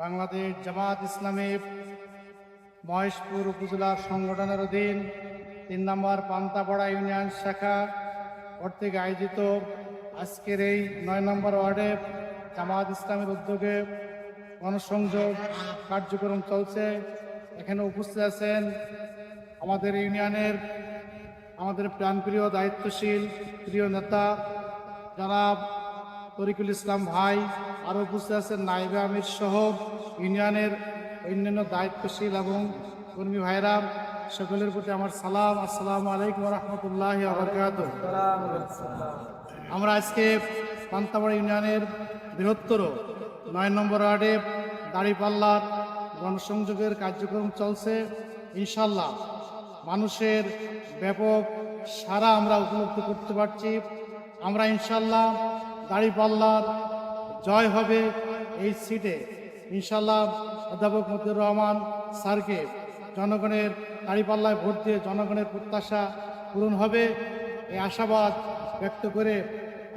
বাংলাদেশ জামাত ইসলামী মহেশপুর উপজেলার সংগঠনের অধীন তিন নম্বর পান্তাপাড়া ইউনিয়ন শাখা কর্তৃক আয়োজিত আজকের এই নয় নম্বর ওয়ার্ডে জামাত ইসলামের উদ্যোগে গণসংযোগ কার্যক্রম চলছে। এখানে উপস্থিত আছেন আমাদের ইউনিয়নের আমাদের প্রাণপ্রিয় দায়িত্বশীল প্রিয় নেতা জনাব তরিকুল ইসলাম ভাই আরও উপস্থিত আছেন, নাইবে আমির সহ ইউনিয়নের অন্যান্য দায়িত্বশীল এবং কর্মী ভাইরা, সকলের প্রতি আমার সালাম। আসসালামু আলাইকুম রহমতুল্লাহ আবরকাত আমরা আজকে পান্তাবাড়ি ইউনিয়নের বৃহত্তর নয় নম্বর ওয়ার্ডে দাড়িপাল্লার গণসংযোগের কার্যক্রম চলছে। ইনশাল্লাহ মানুষের ব্যাপক সারা আমরা উপলব্ধি করতে পারছি। আমরা ইনশাল্লাহ দাড়িপাল্লার জয় হবে এই সিটে। ইনশাল্লাহ অধ্যাপক মতিউর রহমান স্যারকে জনগণের দাড়িপাল্লায় ভোট দিয়ে জনগণের প্রত্যাশা পূরণ হবে এই আশাবাদ ব্যক্ত করে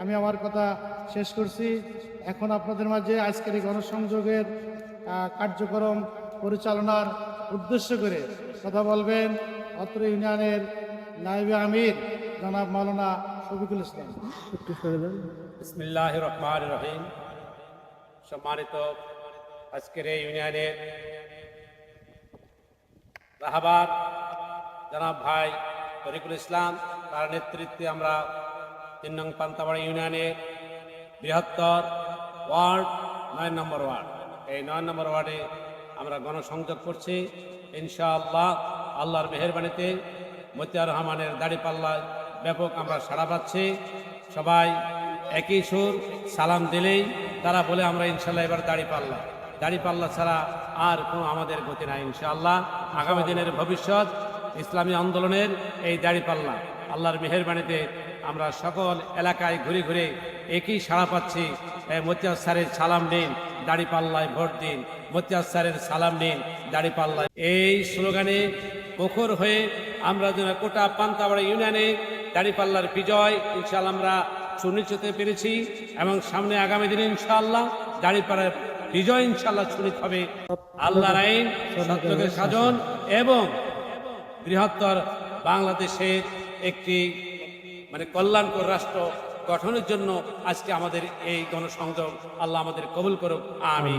আমি আমার কথা শেষ করছি। এখন আপনাদের মাঝে আজকের এই গণসংযোগের কার্যক্রম পরিচালনার উদ্দেশ্য করে কথা বলবেন অত্র ইউনিয়নের নাইবে আমির জনাব মাওলানা শফিকুল ইসলাম। বিসমিল্লাহ রহমান রহিম। সম্মানিত আজকের এই ইউনিয়নের রাহাবাদ জনাব ভাই তরিকুল ইসলাম তার নেতৃত্বে আমরা তিন নং পান্তাবাড়ি ইউনিয়নের বৃহত্তর ওয়ার্ড নয় নম্বর ওয়ার্ড। এই নয় নম্বর ওয়ার্ডে আমরা গণসংযোগ করছি। ইনশাআল্লাহ আল্লাহর মেহরবানিতে মতিয়ার রহমানের দাড়িপাল্লায় ব্যাপক আমরা সাড়া পাচ্ছি। সবাই একই সুর, সালাম দিলেই তারা বলে আমরা ইনশাল্লাহ এবার দাড়ি পাল্লা। দাড়ি পাল্লা ছাড়া আর কোনো আমাদের গতি নাই ইনশাআল্লাহ। আগামী দিনের ভবিষ্যৎ, ইসলামী আন্দোলনের এই দাড়ি পাল্লা। আল্লাহর মেহরবানিতে আমরা সকল এলাকায় ঘুরে ঘুরে একই সাড়া পাচ্ছি। মতিয়ার স্যারের সালাম নিন, দাড়ি পাল্লায় ভোট দিন। মতিয়ার স্যারের সালাম নিন, দাড়ি পাল্লায়। এই স্লোগানে প্রখর হয়ে আমরা যেন কোটা পান্তাবাড়া ইউনিয়নে দাড়িপাল্লার বিজয় ইনশাল্লাহ আমরা সুনিশ্চিত পেরেছি এবং সামনে আগামী দিনে ইনশাআল্লাহ দাড়িপাড়ার বিজয় ইনশাল্লাহ সুনিশ্চিত হবে। আল্লাহর আইন, সত্যকে সাধন এবং বৃহত্তর বাংলাদেশের একটি মানে কল্যাণকর রাষ্ট্র গঠনের জন্য আজকে আমাদের এই গণসংযোগ আল্লাহ আমাদের কবুল করুক। আমি